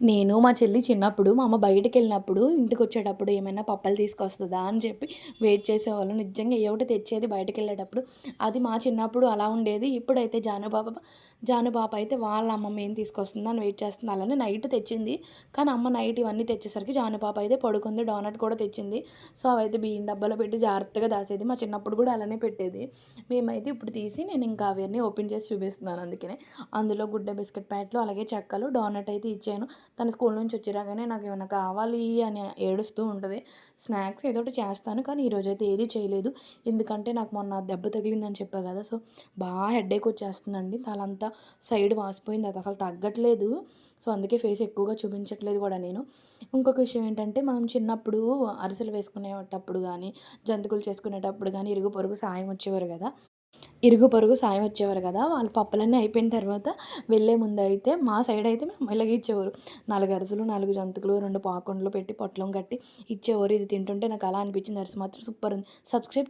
నేను మా చెల్లి చిన్నప్పుడు మా అమ్మ బయటకు వెళ్ళినప్పుడు ఇంటికి వచ్చేటప్పుడు ఏమైనా పప్పలు తీసుకొస్తుందా అని చెప్పి వెయిట్ చేసేవాళ్ళం. నిజంగా ఏ ఒకటి తెచ్చేది బయటకు వెళ్ళేటప్పుడు అది మా చిన్నప్పుడు అలా ఉండేది. ఇప్పుడైతే జానుబాబా జానుబాబ అయితే వాళ్ళ అమ్మమ్మ ఏం తీసుకొస్తుందో అని వెయిట్ చేస్తుంది. అలానే నైట్ తెచ్చింది. కానీ అమ్మ నైట్ ఇవన్నీ తెచ్చేసరికి జానుపాప అయితే పడుకుంది. డోనట్ కూడా తెచ్చింది. సో అవైతే బియ్యం డబ్బాలో పెట్టి జాగ్రత్తగా దాసేది మా చిన్నప్పుడు కూడా అలానే పెట్టేది. మేమైతే ఇప్పుడు తీసి నేను ఇంకా అవన్నీ ఓపెన్ చేసి చూపిస్తున్నాను అందుకనే. అందులో గుడ్డ బిస్కెట్ ప్యాట్లు అలాగే చెక్కలు డోనట్ అయితే ఇచ్చాను. తను స్కూల్ నుంచి వచ్చిరాగానే నాకు ఏమైనా కావాలి అని ఏడుస్తూ ఉంటుంది. స్నాక్స్ ఏదో ఒకటి చేస్తాను కానీ ఈరోజైతే అయితే ఏది చేయలేదు. ఎందుకంటే నాకు మొన్న దెబ్బ తగిలిందని చెప్పా కదా సో బాగా హెడేక్ వచ్చేస్తుందండి. తలంతా సైడ్ వాసిపోయింది అది అసలు తగ్గట్లేదు. సో అందుకే ఫేస్ ఎక్కువగా చూపించట్లేదు కూడా నేను. ఇంకొక విషయం ఏంటంటే మనం చిన్నప్పుడు అరిసెలు వేసుకునేటప్పుడు కానీ జంతుకులు చేసుకునేటప్పుడు కానీ ఇరుగు పొరుగు సాయం వచ్చేవారు కదా. ఇరుగు పొరుగు సాయం వచ్చేవారు కదా వాళ్ళ పప్పులన్నీ అయిపోయిన తర్వాత వెళ్ళే ముందు అయితే మా సైడ్ అయితే మేము ఇలాగే ఇచ్చేవారు. నాలుగు అరుసులు నాలుగు జంతుకులు రెండు పాకుండలు పెట్టి పొట్లం కట్టి ఇచ్చేవారు. ఇది తింటుంటే నాకు అలా అనిపించింది. అరిసె మాత్రం సూపర్ ఉంది. సబ్స్క్రైబ్